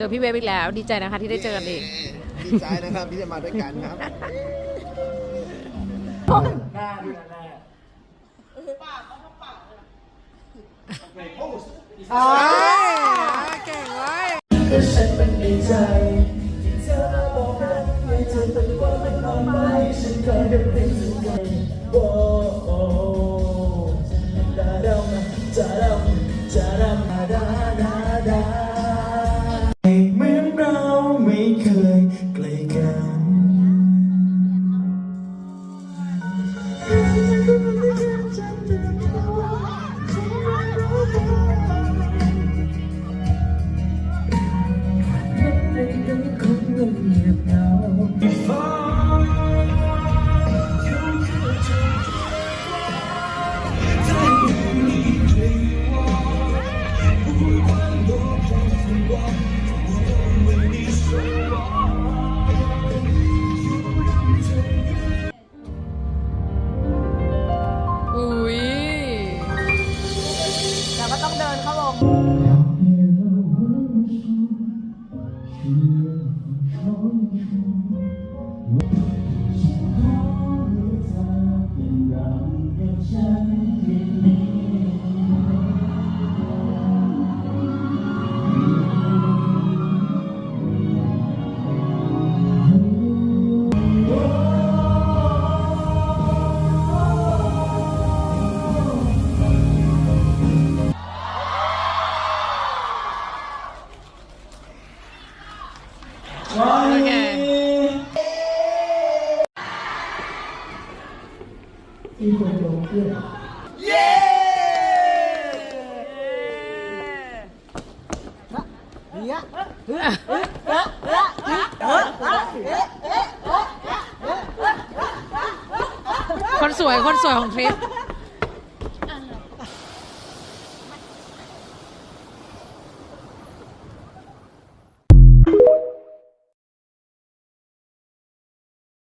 เจอพี่เวฟอีกแล้วดีใจนะคะที่ได้เจอกันอีกดีใจนะครับที่จะมาด้วยกันครับโอ้ยเก่งเว้ยก็ฉันมันดีใจที่เธอบอกรักให้เธอเป็นว่าไม่ทำไมฉันก็ยังเป็นสิ่งใด ต้องเดินเข้าลงโอ คนสวยคนสวยของทริป